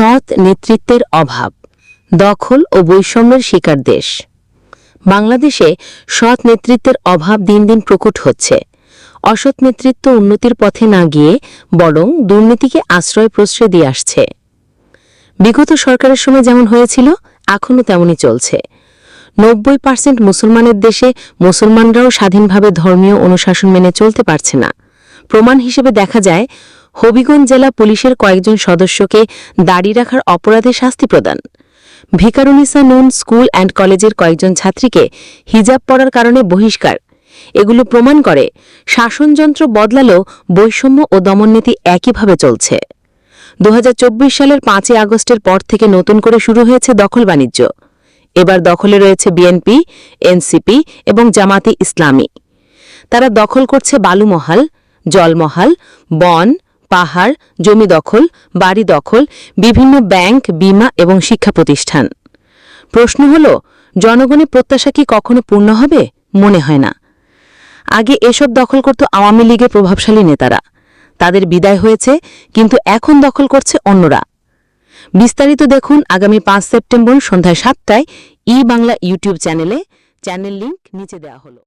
সৎ নেতৃত্বের অভাব, দখল ও বৈষম্যের শিকার দেশ। বাংলাদেশে সৎ নেতৃত্বের অভাব দিন দিন প্রকট হচ্ছে। অসৎ নেতৃত্ব উন্নতির পথে না গিয়ে বরং দুর্নীতিকে আশ্রয় প্রশ্রয় দিয়ে আসছে। বিগত সরকারের সময় যেমন হয়েছিল, এখনও তেমনই চলছে। নব্বই পার্সেন্ট মুসলমানের দেশে মুসলমানরাও স্বাধীনভাবে ধর্মীয় অনুশাসন মেনে চলতে পারছে না। প্রমাণ হিসেবে দেখা যায় হবিগঞ্জ জেলা পুলিশের কয়েকজন সদস্যকে দাড়ি রাখার অপরাধে শাস্তি প্রদান। ভিকারুনিসা নুন স্কুল অ্যান্ড কলেজের কয়েকজন ছাত্রীকে হিজাব পরার কারণে বহিষ্কার। এগুলো প্রমাণ করে শাসনযন্ত্র বদলালেও বৈষম্য ও দমননীতি একইভাবে চলছে। দু হাজার চব্বিশ সালের পাঁচই আগস্টের পর থেকে নতুন করে শুরু হয়েছে দখল বাণিজ্য। এবার দখলে রয়েছে বিএনপি, এনসিপি এবং জামাতি ইসলামী। তারা দখল করছে বালুমহাল, জলমহাল, বন পাহাড়, জমি দখল, বাড়ি দখল, বিভিন্ন ব্যাংক, বিমা এবং শিক্ষা প্রতিষ্ঠান। প্রশ্ন হল, জনগণের প্রত্যাশা কি কখনো পূর্ণ হবে? মনে হয় না। আগে এসব দখল করত আওয়ামী লীগের প্রভাবশালী নেতারা। তাদের বিদায় হয়েছে, কিন্তু এখন দখল করছে অন্যরা। বিস্তারিত দেখুন আগামী পাঁচ সেপ্টেম্বর সন্ধ্যায় সাতটায় ই বাংলা ইউটিউব চ্যানেলে। চ্যানেল লিংক নিচে দেওয়া হলো।